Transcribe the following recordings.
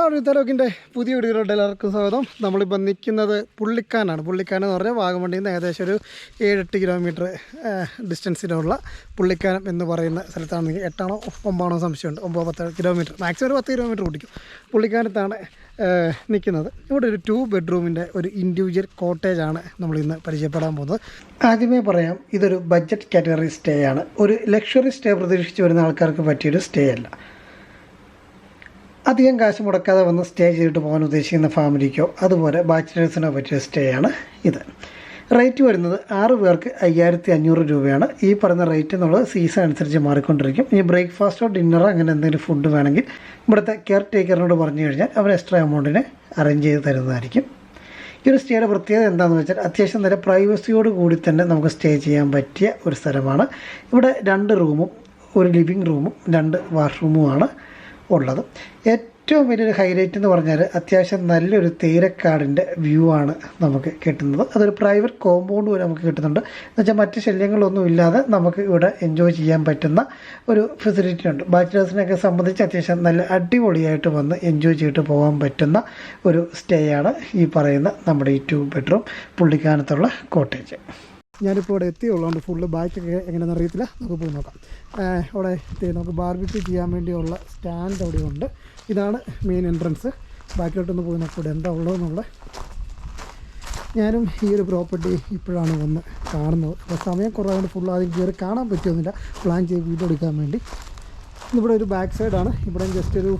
എല്ലാവരും തലോക്കിന്റെ പുതിയ വീടുകളുടെ എല്ലാവർക്കും സ്വാഗതം. നമ്മളിപ്പോൾ നിൽക്കുന്നത് പുള്ളിക്കാനാണ്. പുള്ളിക്കാൻ എന്ന് പറഞ്ഞാൽ വാഗമണ്ണിയിൽ നിന്ന് ഏകദേശം ഒരു ഏഴെട്ട് കിലോമീറ്റർ ഡിസ്റ്റൻസിലുള്ള പുള്ളിക്കാനം എന്ന് പറയുന്ന സ്ഥലത്താണ് എട്ടാണോ ഒമ്പാണോ സംശയമുണ്ട്. ഒമ്പത് പത്ത് കിലോമീറ്റർ. മാക്സിമം ഒരു പത്ത് കിലോമീറ്റർ ഓടിക്കും. പുള്ളിക്കാനത്താണ് നിൽക്കുന്നത്. ഇവിടെ ഒരു ടു ബെഡ്റൂമിന്റെ ഒരു ഇൻഡിവിജ്വൽ കോട്ടേജാണ് നമ്മൾ ഇന്ന് പരിചയപ്പെടാൻ പോകുന്നത്. ആദ്യമേ പറയാം ഇതൊരു ബഡ്ജറ്റ് കാറ്റഗറി സ്റ്റേ ആണ്. ഒരു ലക്ഷറി സ്റ്റേ പ്രതീക്ഷിച്ച് വരുന്ന ആൾക്കാർക്ക് പറ്റിയൊരു സ്റ്റേ അല്ല. അധികം കാശ് മുടക്കാതെ വന്ന് സ്റ്റേ ചെയ്തിട്ട് പോകാൻ ഉദ്ദേശിക്കുന്ന ഫാമിലിക്കോ അതുപോലെ ബാച്ചിലേഴ്സിനോ പറ്റിയ സ്റ്റേ ആണ് ഇത്. റേറ്റ് വരുന്നത് ആറ് പേർക്ക് അയ്യായിരത്തി അഞ്ഞൂറ് രൂപയാണ്. ഈ പറയുന്ന റേറ്റ് എന്നുള്ളത് സീസൺ അനുസരിച്ച് മാറിക്കൊണ്ടിരിക്കും. ഇനി ബ്രേക്ക്ഫാസ്റ്റോ ഡിന്നറോ അങ്ങനെ എന്തെങ്കിലും ഫുഡ് വേണമെങ്കിൽ ഇവിടുത്തെ കെയർ ടേക്കറിനോട് പറഞ്ഞു കഴിഞ്ഞാൽ അവർ എക്സ്ട്രാ എമൗണ്ടിന് അറേഞ്ച് ചെയ്ത് തരുന്നതായിരിക്കും. ഈ ഒരു സ്റ്റേയുടെ പ്രത്യേകത എന്താണെന്ന് വെച്ചാൽ അത്യാവശ്യം നല്ല പ്രൈവസിയോട് കൂടി തന്നെ നമുക്ക് സ്റ്റേ ചെയ്യാൻ പറ്റിയ ഒരു സ്ഥലമാണ്. ഇവിടെ രണ്ട് റൂമും ഒരു ലിവിങ് റൂമും രണ്ട് വാഷ്റൂമുമാണ് ഉള്ളത്. ഏറ്റവും വലിയൊരു ഹൈലൈറ്റ് എന്ന് പറഞ്ഞാൽ അത്യാവശ്യം നല്ലൊരു തേരക്കാടിന്റെ വ്യൂ ആണ് നമുക്ക് കിട്ടുന്നത്. അതൊരു പ്രൈവറ്റ് കോമ്പൗണ്ട് പോലെ നമുക്ക് കിട്ടുന്നുണ്ട്. എന്നുവെച്ചാൽ മറ്റ് ശല്യങ്ങളൊന്നും ഇല്ലാതെ നമുക്ക് ഇവിടെ എൻജോയ് ചെയ്യാൻ പറ്റുന്ന ഒരു ഫെസിലിറ്റി ഉണ്ട്. ബാച്ചിലേഴ്സിനെയൊക്കെ സംബന്ധിച്ച് അത്യാവശ്യം നല്ല അടിപൊളിയായിട്ട് വന്ന് എൻജോയ് ചെയ്തിട്ട് പോകാൻ പറ്റുന്ന ഒരു സ്റ്റേ ആണ് ഈ പറയുന്ന നമ്മുടെ ഈ ടു ബെഡ്റൂം പുള്ളിക്കാനത്തുള്ള കോട്ടേജ് ഞാനിപ്പോൾ ഇവിടെ എത്തിയുള്ളതുകൊണ്ട് ഫുള്ള് ബാക്കൊക്കെ എങ്ങനെയാണെന്ന് അറിയത്തില്ല. നമുക്ക് പോയി നോക്കാം. അവിടെ നമുക്ക് ബാർബിക്യൂ ചെയ്യാൻ വേണ്ടിയുള്ള സ്റ്റാൻഡ് അവിടെ ഉണ്ട്. ഇതാണ് മെയിൻ എൻട്രൻസ് ബാക്കിലോട്ടൊന്ന് പോയി നോക്കാം ഇവിടെ എന്താ ഉള്ളതെന്നുള്ള ഞാനും ഈ ഒരു പ്രോപ്പർട്ടി ഇപ്പോഴാണ് വന്ന് കാണുന്നത്. അപ്പോൾ സമയം കുറവായതുകൊണ്ട് ഫുൾ ആദ്യം കയറി കാണാൻ പറ്റുമെന്നില്ല. പ്ലാൻ ചെയ്ത് വീഡിയോ എടുക്കാൻ വേണ്ടി. ഇവിടെ ഒരു ബാക്ക് സൈഡാണ് ഇവിടെ ജസ്റ്റ് ഒരു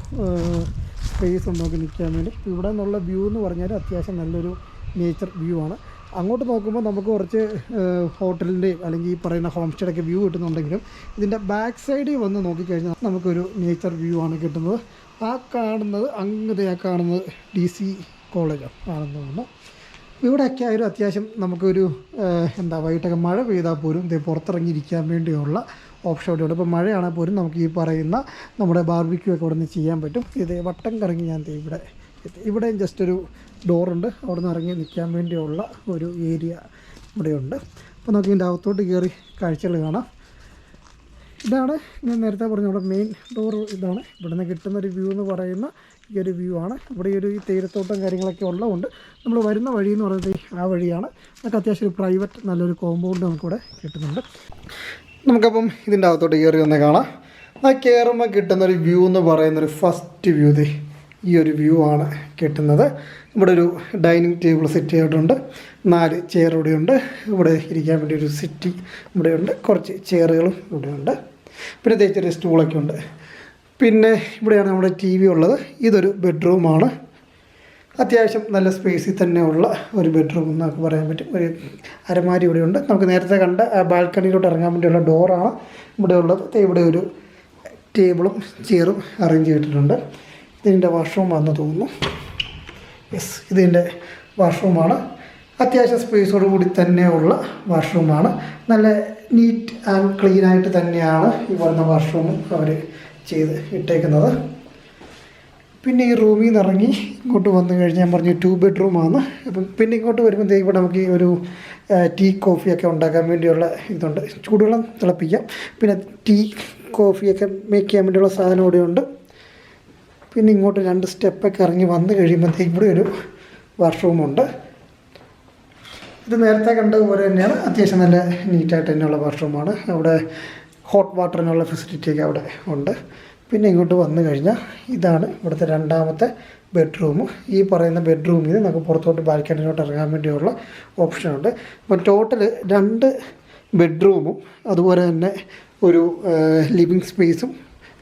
സ്പേസ് ഉണ്ട് നിൽക്കാൻ വേണ്ടി. ഇവിടെ നിന്നുള്ള വ്യൂ എന്ന് പറഞ്ഞാൽ അത്യാവശ്യം നല്ലൊരു നേച്ചർ വ്യൂ ആണ്. അങ്ങോട്ട് നോക്കുമ്പോൾ നമുക്ക് കുറച്ച് ഹോട്ടലിന്റെയും അല്ലെങ്കിൽ ഈ പറയുന്ന ഹോം സ്റ്റേയുടെ വ്യൂ കിട്ടുന്നുണ്ടെങ്കിലും ഇതിന്റെ ബാക്ക് സൈഡിൽ വന്ന് നോക്കിക്കഴിഞ്ഞാൽ നമുക്കൊരു നേച്ചർ വ്യൂ ആണ് കിട്ടുന്നത്. ആ കാണുന്നത് അങ്ങനെ ആ കാണുന്നത് ഡി സി കോളേജാണ് ആണെന്ന് ഇവിടെയൊക്കെ ആയാലും അത്യാവശ്യം നമുക്കൊരു എന്താ വൈകിട്ടൊക്കെ മഴ പെയ്താൽ പോലും ഇത് പുറത്തിറങ്ങിയിരിക്കാൻ വേണ്ടിയുള്ള ഓപ്ഷൻ ഇവിടെ ഉണ്ട് ഇപ്പോൾ മഴയാണെങ്കിൽ പോലും നമുക്ക് ഈ പറയുന്ന നമ്മുടെ ബാർബിക്യൂ ഒക്കെ ഇവിടെ നിന്ന് ചെയ്യാൻ പറ്റും. ഇത് വട്ടം കറങ്ങി ഞാൻ ഇവിടെ. ഇവിടെയും ജസ്റ്റ് ഒരു ഡോറുണ്ട് അവിടെ നിന്ന് ഇറങ്ങി നിൽക്കാൻ വേണ്ടിയുള്ള ഒരു ഏരിയ ഇവിടെയുണ്ട് അപ്പോൾ നമുക്ക് ഇതിന്റെ അകത്തോട്ട് കയറി കാഴ്ചകൾ കാണാം. ഇതാണ് ഞാൻ നേരത്തെ പറഞ്ഞ ഇവിടെ മെയിൻ ഡോർ ഇതാണ്. ഇവിടെ നിന്ന് കിട്ടുന്ന ഒരു വ്യൂ എന്ന് പറയുന്ന ഈ ഒരു വ്യൂ ആണ്. ഇവിടെ ഒരു ഈ തേയിലത്തോട്ടം കാര്യങ്ങളൊക്കെ ഉള്ളതുകൊണ്ട് നമ്മൾ വരുന്ന വഴി എന്ന് പറയുന്നത് ആ വഴിയാണ്. നമുക്ക് അത്യാവശ്യം ഒരു പ്രൈവറ്റ് നല്ലൊരു കോമ്പൗണ്ട് നമുക്കിവിടെ കിട്ടുന്നുണ്ട്. നമുക്കപ്പം ഇതിന്റെ അകത്തോട്ട് കയറി ഒന്ന് കാണാം. ആ കയറുമ്പോൾ കിട്ടുന്ന ഒരു വ്യൂ എന്ന് പറയുന്നൊരു ഫസ്റ്റ് വ്യൂ ദേ. ഈ ഒരു വ്യൂ ആണ് കിട്ടുന്നത്. ഇവിടെ ഒരു ഡൈനിങ് ടേബിൾ സെറ്റ് ചെയ്തിട്ടുണ്ട്. നാല് ചെയർ ഇവിടെയുണ്ട്. ഇവിടെ ഇരിക്കാൻ വേണ്ടി ഒരു സിറ്റി ഇവിടെയുണ്ട്. കുറച്ച് ചെയറുകളും ഇവിടെയുണ്ട്. പിന്നെ തേച്ചൊരു സ്റ്റൂളൊക്കെ ഉണ്ട്. പിന്നെ ഇവിടെയാണ് നമ്മുടെ ടി വി ഉള്ളത്. ഇതൊരു ബെഡ്റൂമാണ് അത്യാവശ്യം നല്ല സ്പേസിൽ തന്നെ ഉള്ള ഒരു ബെഡ്റൂം എന്നൊക്കെ പറയാൻ പറ്റും. ഒരു അരമാരി ഇവിടെയുണ്ട്. നമുക്ക് നേരത്തെ കണ്ട ബാൽക്കണിയിലോട്ട് ഇറങ്ങാൻ വേണ്ടിയുള്ള ഡോറാണ് ഇവിടെ ഉള്ളത് ഇവിടെ ഒരു ടേബിളും ചെയറും അറേഞ്ച് ചെയ്തിട്ടുണ്ട്. ഇതിന്റെ വാഷ്റൂം വന്നു തോന്നുന്നു. യെസ് ഇതിന്റെ വാഷ്റൂമാണ് അത്യാവശ്യം സ്പേസോട് കൂടി തന്നെയുള്ള വാഷ്റൂമാണ് നല്ല നീറ്റ് ആൻഡ് ക്ലീൻ ആയിട്ട് തന്നെയാണ് ഈ പറഞ്ഞ വാഷ്റൂം അവർ ചെയ്ത് ഇട്ടേക്കുന്നത്. പിന്നെ ഈ റൂമിൽ നിന്ന് ഇറങ്ങി ഇങ്ങോട്ട് വന്നു കഴിഞ്ഞാൽ ഞാൻ പറഞ്ഞു ടു ബെഡ്റൂമാണ് അപ്പം പിന്നെ ഇങ്ങോട്ട് ദേ ഇവിടെ നമുക്ക് ഒരു ടീ കോഫിയൊക്കെ ഉണ്ടാക്കാൻ വേണ്ടിയുള്ള ഇതുണ്ട്. ചൂടുവെള്ളം തിളപ്പിക്കാം. പിന്നെ ടീ കോഫിയൊക്കെ മേക്ക് ചെയ്യാൻ വേണ്ടിയുള്ള സാധനം ഇവിടെ ഉണ്ട് പിന്നെ ഇങ്ങോട്ട് രണ്ട് സ്റ്റെപ്പൊക്കെ ഇറങ്ങി വന്നു കഴിയുമ്പോഴത്തേക്ക് ഇവിടെ ഒരു വാഷ്റൂമുണ്ട് ഇത് നേരത്തെ കണ്ടതുപോലെ തന്നെയാണ്. അത്യാവശ്യം നല്ല നീറ്റായിട്ട് തന്നെയുള്ള വാഷ്റൂമാണ് അവിടെ ഹോട്ട് വാട്ടറിനുള്ള ഫെസിലിറ്റിയൊക്കെ അവിടെ ഉണ്ട്. പിന്നെ ഇങ്ങോട്ട് വന്നു കഴിഞ്ഞാൽ ഇതാണ് ഇവിടുത്തെ രണ്ടാമത്തെ ബെഡ്റൂം. ഈ പറയുന്ന ബെഡ്റൂമിൽ നിന്ന് നമുക്ക് പുറത്തോട്ട് ബാൽക്കണിയിലോട്ട് ഇറങ്ങാൻ വേണ്ടിയുള്ള ഓപ്ഷനുണ്ട് അപ്പോൾ ടോട്ടൽ രണ്ട് ബെഡ്റൂമും അതുപോലെ തന്നെ ഒരു ലിവിങ് സ്പേസും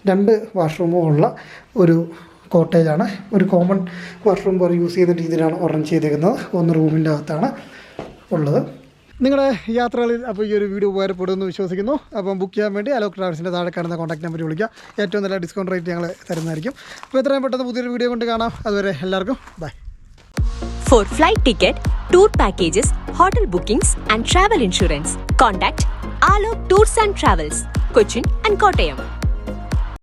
രണ്ട് വാഷ്റൂമും ഉള്ള ഒരു കോട്ടേജാണ് ഒരു കോമൺ വാഷ്റൂം പോലെ യൂസ് ചെയ്യുന്ന രീതിയിലാണ് ഓർഡർ ചെയ്തേക്കുന്നത് ഒന്ന് റൂമിന്റെ അകത്താണ് ഉള്ളത്. നിങ്ങളുടെ യാത്രകളിൽ അപ്പോൾ ഈ ഒരു വീഡിയോ ഉപകാരപ്പെടുമെന്ന് വിശ്വസിക്കുന്നു. അപ്പം ബുക്ക് ചെയ്യാൻ വേണ്ടി അലോക് ട്രാവൽസിന്റെ താഴെ കാണുന്ന കോൺടാക്ട് നമ്പർ വിളിക്കുക. ഏറ്റവും നല്ല ഡിസ്കൗണ്ട് റേറ്റ് ഞങ്ങൾ തരുന്നതായിരിക്കും. അപ്പോൾ എത്രയും പെട്ടെന്ന് പുതിയൊരു വീഡിയോ കൊണ്ട് കാണാം. അതുവരെ എല്ലാവർക്കും bye for flight ticket tour packages hotel bookings, and travel insurance contact Alok tours and travels Cochin and Kottayam.